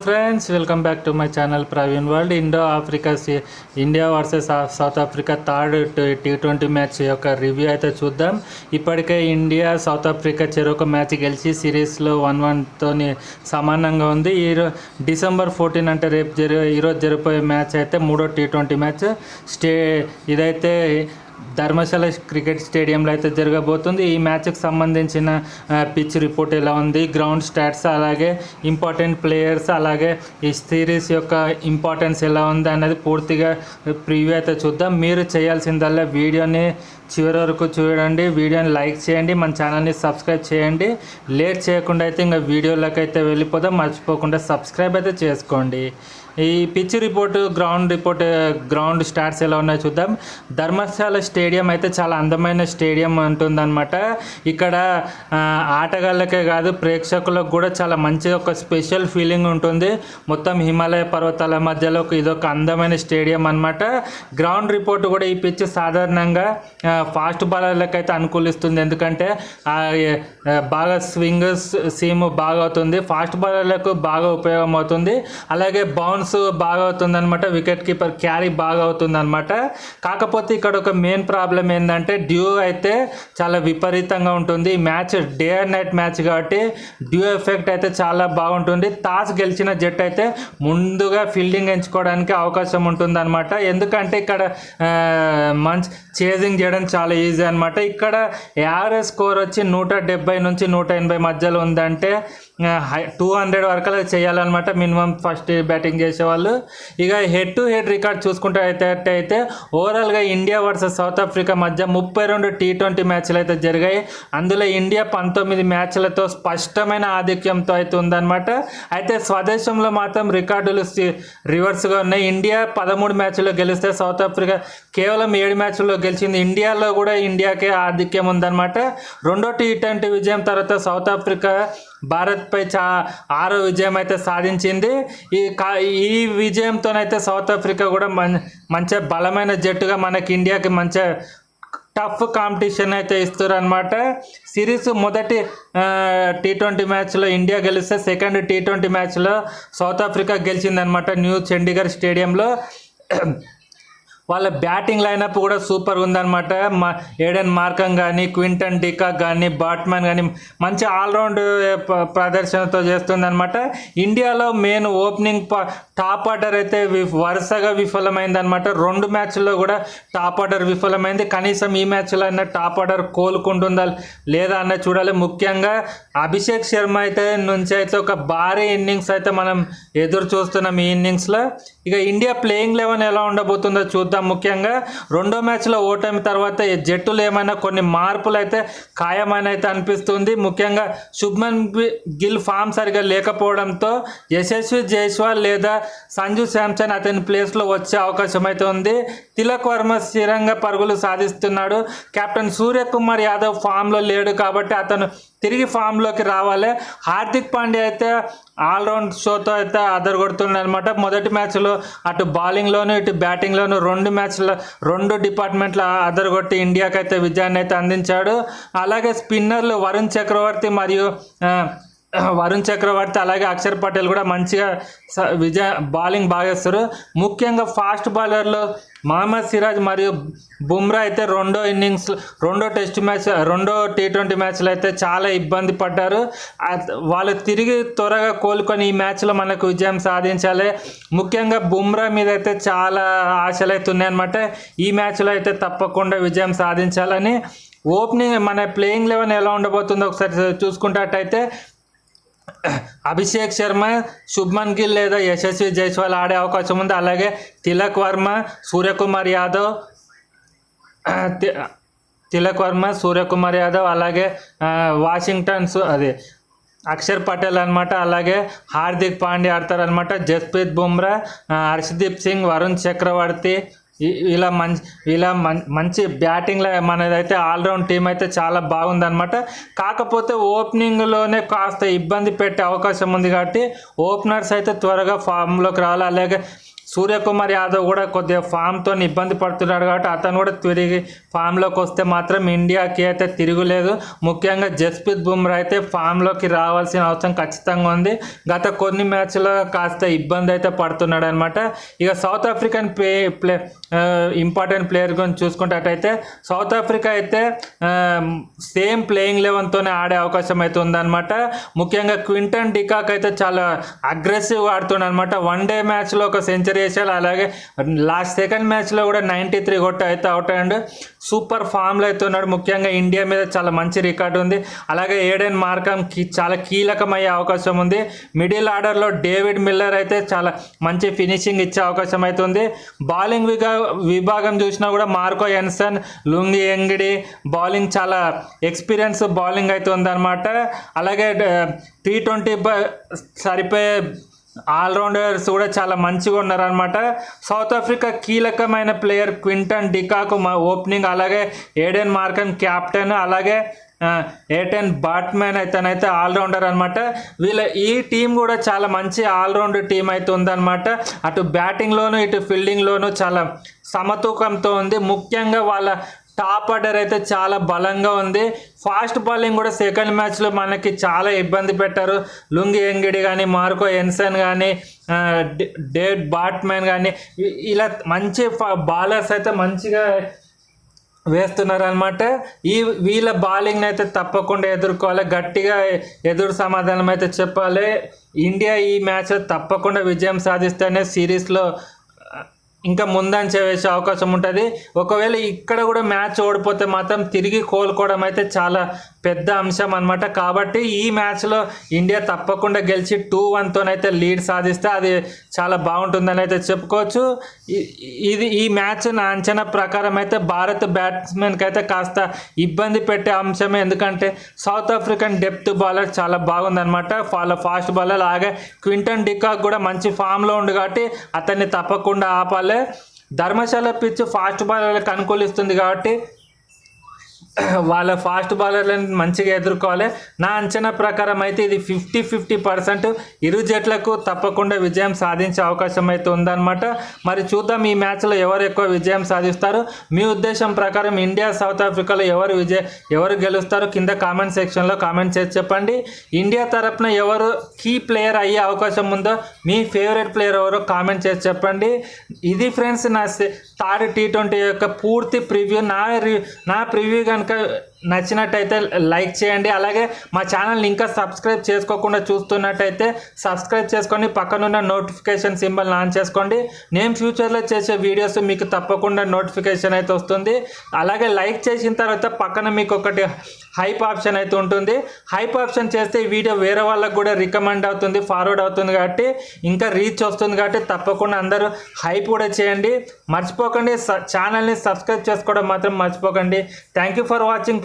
Friends welcome back to my channel Praveen world Indo Africa C- India versus South Africa third T- twenty match యొక్క review అయితే చూద్దాం. ఇప్పటికే India South Africa చెరొక match గెలిచి సిరీస్లో one వన్తో సమానంగా ఉంది. ఈ డిసెంబర్ ఫోర్టీన్ అంటే రేపు జరి ఈరోజు జరిగిపోయే మ్యాచ్ అయితే మూడో టీ ట్వంటీ మ్యాచ్ స్టే ఇదైతే ధర్మశాల క్రికెట్ స్టేడియంలో అయితే జరగబోతుంది. ఈ మ్యాచ్కి సంబంధించిన పిచ్ రిపోర్ట్ ఎలా ఉంది గ్రౌండ్ స్టాట్స్ అలాగే ఇంపార్టెంట్ ప్లేయర్స్ అలాగే ఈ సిరీస్ యొక్క ఇంపార్టెన్స్ ఎలా ఉంది అనేది పూర్తిగా ప్రివ్యూ అయితే చూద్దాం. మీరు చేయాల్సిందల్లా వీడియోని చివరి వరకు చూడండి వీడియోని లైక్ చేయండి మన ఛానల్ని సబ్స్క్రైబ్ చేయండి. లేట్ చేయకుండా అయితే ఇంకా వీడియోలోకి అయితే వెళ్ళిపోదాం మర్చిపోకుండా సబ్స్క్రైబ్ అయితే చేసుకోండి. ఈ pitch report ground report ground starts ఎలా ఉన్నాయో చూద్దాం. ధర్మశాల స్టేడియం అయితే చాలా అందమైన స్టేడియం ఉంటుందన్నమాట. ఇక్కడ ఆటగాళ్ళకే కాదు ప్రేక్షకులకు కూడా చాలా మంచి ఒక స్పెషల్ ఫీలింగ్ ఉంటుంది. మొత్తం హిమాలయ పర్వతాల మధ్యలో ఇదొక అందమైన స్టేడియం అన్నమాట. గ్రౌండ్ రిపోర్ట్ కూడా ఈ పిచ్ సాధారణంగా ఫాస్ట్ బౌలర్లకు అయితే అనుకూలిస్తుంది. ఎందుకంటే బాగా స్వింగ్ సీమ్ బాగా అవుతుంది. ఫాస్ట్ బౌలర్లకు బాగా ఉపయోగం అవుతుంది. అలాగే బౌన్స్ బాగా అవుతుంది అనమాట వికెట్ కీపర్ క్యారీ బాగా అవుతుంది అనమాట కాకపోతే ఇక్కడ ఒక మెయిన్ ప్రాబ్లం ఏంటంటే డ్యూ అయితే చాలా విపరీతంగా ఉంటుంది. ఈ match day and night match కాబట్టి డ్యూ ఎఫెక్ట్ అయితే చాలా బాగుంటుంది. టాస్ గెలిచిన జట్టు అయితే ముందుగా ఫీల్డింగ్ ఎంచుకోవడానికి అవకాశం ఉంటుంది అనమాట ఎందుకంటే ఇక్కడ మంచి చేజింగ్ చేయడం చాలా ఈజీ అనమాట ఇక్కడ యావరేజ్ స్కోర్ వచ్చి నూట నుంచి నూట ఎనభై మధ్యలో ఉందంటే టూ హండ్రెడ్ వరకు చేయాలన్నమాట మినిమం ఫస్ట్ బ్యాటింగ్ చేసేవాళ్ళు. ఇక హెడ్ టు హెడ్ రికార్డ్ చూసుకుంటే అయితే అయితే ఓవరాల్గా ఇండియా వర్సెస్ సౌత్ ఆఫ్రికా మధ్య ముప్పై రెండు టీ ట్వంటీ మ్యాచ్లు అయితే జరిగాయి. అందులో ఇండియా పంతొమ్మిది మ్యాచ్లతో స్పష్టమైన ఆధిక్యంతో అయితే ఉందన్నమాట. అయితే స్వదేశంలో మాత్రం రికార్డులు రివర్స్గా ఉన్నాయి. ఇండియా పదమూడు మ్యాచ్లో గెలిస్తే సౌత్ ఆఫ్రికా కేవలం ఏడు మ్యాచ్ల్లో గెలిచింది. ఇండియాలో కూడా ఇండియాకే ఆధిక్యం ఉందన్నమాట. రెండో టీ ట్వంటీ విజయం తర్వాత సౌత్ ఆఫ్రికా భారత్పై చా ఆరో విజయం అయితే సాధించింది. ఈ కా ఈ విజయంతోనైతే సౌత్ ఆఫ్రికా కూడా మం మంచి బలమైన జట్టుగా మనకి ఇండియాకి మంచి టఫ్ కాంపిటీషన్ అయితే ఇస్తారు అనమాట సిరీస్ మొదటి టీ ట్వంటీ మ్యాచ్లో ఇండియా గెలిస్తే సెకండ్ టీ ట్వంటీ మ్యాచ్లో సౌత్ ఆఫ్రికా గెలిచిందనమాట న్యూ చండీగఢ్ స్టేడియంలో. వాళ్ళ బ్యాటింగ్ లైనప్ కూడా సూపర్ ఉందన్నమాట. మా ఏడెన్ మార్కం కానీ క్వింటన్ డికాక్ కానీ బాట్మ్యాన్ కానీ మంచి ఆల్రౌండ్ ప్రదర్శనతో చేస్తుందన్నమాట. ఇండియాలో మెయిన్ ఓపెనింగ్ టాప్ ఆర్డర్ అయితే వి- వరుసగా విఫలమైందన్నమాట. రెండు మ్యాచ్ల్లో కూడా టాప్ ఆర్డర్ విఫలమైంది. కనీసం ఈ మ్యాచ్లో అయినా టాప్ ఆర్డర్ కోలుకుంటుందా లేదా అన్న చూడాలి. ముఖ్యంగా అభిషేక్ శర్మ అయితే నుంచి అయితే ఒక భారీ ఇన్నింగ్స్ అయితే మనం ఎదురు చూస్తున్నాం ఈ ఇన్నింగ్స్లో. ఇక ఇండియా ప్లేయింగ్ లెవెన్ ఎలా ఉండబోతుందో చూద్దాం. ముఖ్యంగా రెండో మ్యాచ్లో ఓటమి తర్వాత ఈ జట్టులు ఏమైనా కొన్ని మార్పులు అయితే ఖాయమని అయితే అనిపిస్తుంది. ముఖ్యంగా శుభ్మన్ గిల్ ఫామ్ సరిగా లేకపోవడంతో యశస్వి జైస్వాల్ లేదా సంజు శాంసన్ అతని ప్లేస్లో వచ్చే అవకాశం అయితే ఉంది. తిలక్ వర్మ స్థిరంగా పరుగులు సాధిస్తున్నాడు. కెప్టెన్ సూర్యకుమార్ యాదవ్ ఫామ్లో లేడు కాబట్టి అతను తిరిగి ఫామ్లోకి రావాలి. హార్దిక్ పాండ్యా అయితే ఆల్రౌండ్ షోతో అయితే అదరగొడుతున్నాడు అనమాట మొదటి మ్యాచ్లో అటు బౌలింగ్లోను ఇటు బ్యాటింగ్లోను రెండు మ్యాచ్ల రెండు డిపార్ట్మెంట్ల అదరగొట్టి ఇండియాకి అయితే విజయాన్ని అయితే అందించాడు. అలాగే స్పిన్నర్లు వరుణ్ చక్రవర్తి మరియు వరుణ్ చక్రవర్తి అలాగే అక్షర్ పటేల్ కూడా మంచిగా స- విజయ బౌలింగ్ బాగేస్తారు ముఖ్యంగా ఫాస్ట్ బౌలర్లో మహమ్మద్ సిరాజ్ మరియు బుమ్రా అయితే రెండో ఇన్నింగ్స్ రెండో టెస్ట్ మ్యాచ్ రెండో టీ ట్వంటీ మ్యాచ్లు అయితే చాలా ఇబ్బంది పడ్డారు. వాళ్ళు తిరిగి త్వరగా కోలుకొని ఈ మ్యాచ్లో మనకు విజయం సాధించాలి. ముఖ్యంగా బుమ్రా మీద అయితే చాలా ఆశలు అయితే ఉన్నాయన్నమాట ఈ మ్యాచ్లో అయితే తప్పకుండా విజయం సాధించాలని. ఓపెనింగ్ మన ప్లేయింగ్ లెవెన్ ఎలా ఉండబోతుందో ఒకసారి చూసుకుంటట్టయితే అభిషేక్ శర్మ శుభ్మన్ గిల్ లేదా యశస్వి జైస్వాల్ ఆడే అవకాశం ఉంది. అలాగే తిలక్ వర్మ సూర్యకుమార్ యాదవ్ తిలక్ వర్మ సూర్యకుమార్ యాదవ్ అలాగే వాషింగ్టన్ సు- అదే అక్షర్ పటేల్ అనమాట అలాగే హార్దిక్ పాండ్యా ఆడతారు అనమాట జస్ప్రీత్ బుమ్రా హర్షదీప్ సింగ్ వరుణ్ చక్రవర్తి ఇలా మంచి ఇలా మంచి మంచి బ్యాటింగ్లో మనదైతే ఆల్రౌండ్ టీం అయితే చాలా బాగుందన్నమాట. కాకపోతే ఓపెనింగ్లోనే కాస్త ఇబ్బంది పెట్టే అవకాశం ఉంది కాబట్టి ఓపెనర్స్ అయితే త్వరగా ఫామ్లోకి రావాలి. అలాగే సూర్యకుమార్ యాదవ్ కూడా కొద్దిగా ఫామ్తో ఇబ్బంది పడుతున్నాడు కాబట్టి అతను కూడా తిరిగి ఫామ్లోకి వస్తే మాత్రం ఇండియాకి అయితే తిరుగులేదు. ముఖ్యంగా జస్ప్రీత్ బుమ్రా అయితే ఫామ్లోకి రావాల్సిన అవసరం ఖచ్చితంగా ఉంది. గత కొన్ని మ్యాచ్లో కాస్త ఇబ్బంది అయితే పడుతున్నాడు అనమాట ఇక South African play play important player గురించి చూసుకుంటే సౌత్ ఆఫ్రికా అయితే సేమ్ ప్లేయింగ్ లెవెన్తోనే ఆడే అవకాశం అయితే ఉందన్నమాట. ముఖ్యంగా క్వింటన్ డికాక్ అయితే చాలా అగ్రెసివ్గా ఆడుతున్నాడు అనమాట వన్ డే మ్యాచ్లో ఒక సెంచరీ వేసాడు అలాగే లాస్ట్ సెకండ్ మ్యాచ్లో కూడా నైంటీ త్రీ కొట్టి అయితే అవుట్ అండ్ సూపర్ ఫామ్లో అయితే ఉన్నాడు. ముఖ్యంగా ఇండియా మీద చాలా మంచి రికార్డు ఉంది. అలాగే ఏడెన్ మార్కం చాలా కీలకమయ్యే అవకాశం ఉంది. మిడిల్ ఆర్డర్లో డేవిడ్ మిల్లర్ అయితే చాలా మంచి ఫినిషింగ్ ఇచ్చే అవకాశం అయితే ఉంది. బౌలింగ్ విగా విభాగం చూసినా కూడా Marco Jansen Lungi Ngidi bowling చాలా ఎక్స్పీరియన్స్ బౌలింగ్ అయితే ఉందన్నమాట. అలాగే టీ ట్వంటీ సరిపోయే ఆల్రౌండర్స్ కూడా చాలా మంచిగా ఉన్నారనమాట సౌత్ ఆఫ్రికా కీలకమైన ప్లేయర్ క్వింటన్ డికాకు మా ఓపెనింగ్ అలాగే ఏడెన్ మార్కన్ క్యాప్టెన్ అలాగే ఏటెన్ బాట్మెన్ అయితేనైతే ఆల్రౌండర్ అనమాట వీళ్ళ ఈ టీం కూడా చాలా మంచి ఆల్రౌండర్ టీం అయితే ఉందన్నమాట. అటు బ్యాటింగ్లోను ఇటు ఫీల్డింగ్లోను చాలా సమతూకంతో ఉంది. ముఖ్యంగా వాళ్ళ టాప్ ఆర్డర్ అయితే చాలా బలంగా ఉంది. ఫాస్ట్ బౌలింగ్ కూడా సెకండ్ మ్యాచ్లో మనకి చాలా ఇబ్బంది పెట్టారు. లుంగి ఎంగిడి కానీ మార్కో ఎన్సన్ కానీ డేట్ బాట్మెన్ కానీ ఇలా మంచి బాలర్స్ అయితే మంచిగా వేస్తున్నారు అనమాట ఈ వీళ్ళ బౌలింగ్ అయితే తప్పకుండా ఎదుర్కోవాలి. గట్టిగా ఎదురు సమాధానం అయితే చెప్పాలి. ఇండియా ఈ మ్యాచ్ తప్పకుండా విజయం సాధిస్తేనే సిరీస్లో ఇంకా ముందంచ వేసే అవకాశం ఉంటుంది. ఒకవేళ ఇక్కడ కూడా మ్యాచ్ ఓడిపోతే మాత్రం తిరిగి కోలుకోవడం అయితే చాలా పెద్ద అంశం అనమాట కాబట్టి ఈ మ్యాచ్లో ఇండియా తప్పకుండా గెలిచి టూ వన్తోనైతే లీడ్ సాధిస్తే అది చాలా బాగుంటుందని అయితే చెప్పుకోవచ్చు. ఇది ఈ మ్యాచ్ నా అంచనా ప్రకారం అయితే భారత్ బ్యాట్స్మెన్కి అయితే కాస్త ఇబ్బంది పెట్టే అంశమే. ఎందుకంటే సౌత్ ఆఫ్రికన్ డెప్త్ బౌలర్ చాలా బాగుందనమాట వాళ్ళ ఫాస్ట్ బౌలర్ అలాగే క్వింటన్ డికాక్ కూడా మంచి ఫామ్లో ఉంది కాబట్టి అతన్ని తప్పకుండా ఆపాలి. ధర్మశాల పిచ్ ఫాస్ట్ బౌలర్లకు అనుకూలిస్తుంది కాబట్టి వాళ్ళ ఫాస్ట్ బౌలర్లను మంచిగా ఎదుర్కోవాలి. నా అంచనా ప్రకారం అయితే ఇది ఫిఫ్టీ ఫిఫ్టీ పర్సెంట్ ఇరు జట్లకు తప్పకుండా విజయం సాధించే అవకాశం అయితే ఉందన్నమాట. మరి చూద్దాం ఈ మ్యాచ్లో ఎవరు ఎక్కువ విజయం సాధిస్తారు. మీ ఉద్దేశం ప్రకారం ఇండియా సౌత్ ఆఫ్రికాలో ఎవరు విజయ ఎవరు గెలుస్తారు? కింద కామెంట్ సెక్షన్లో కామెంట్ చేసి చెప్పండి. ఇండియా తరపున ఎవరు కీ ప్లేయర్ అయ్యే అవకాశం ఉందో మీ ఫేవరెట్ ప్లేయర్ ఎవరో కామెంట్ చేసి చెప్పండి. ఇది ఫ్రెండ్స్ నా థర్డ్ టీ ట్వంటీ యొక్క పూర్తి ప్రివ్యూ. నా నా ప్రివ్యూ కనుక like a నచ్చినట్టయితే లైక్ చేయండి. అలాగే మా ఛానల్ని ఇంకా సబ్స్క్రైబ్ చేసుకోకుండా చూస్తున్నట్టయితే సబ్స్క్రైబ్ చేసుకొని పక్కనున్న నోటిఫికేషన్ సింబల్ ఆన్ చేసుకోండి. నేను ఫ్యూచర్లో చేసే వీడియోస్ మీకు తప్పకుండా నోటిఫికేషన్ అయితే వస్తుంది. అలాగే లైక్ చేసిన తర్వాత పక్కన మీకు ఒకటి హైప్ ఆప్షన్ అయితే ఉంటుంది. హైప్ ఆప్షన్ చేస్తే ఈ వీడియో వేరే వాళ్ళకు కూడా రికమెండ్ అవుతుంది ఫార్వర్డ్ అవుతుంది కాబట్టి ఇంకా రీచ్ వస్తుంది కాబట్టి తప్పకుండా అందరూ హైప్ కూడా చేయండి. మర్చిపోకండి ఛానల్ని సబ్స్క్రైబ్ చేసుకోవడం మాత్రం మర్చిపోకండి. Thank you for watching.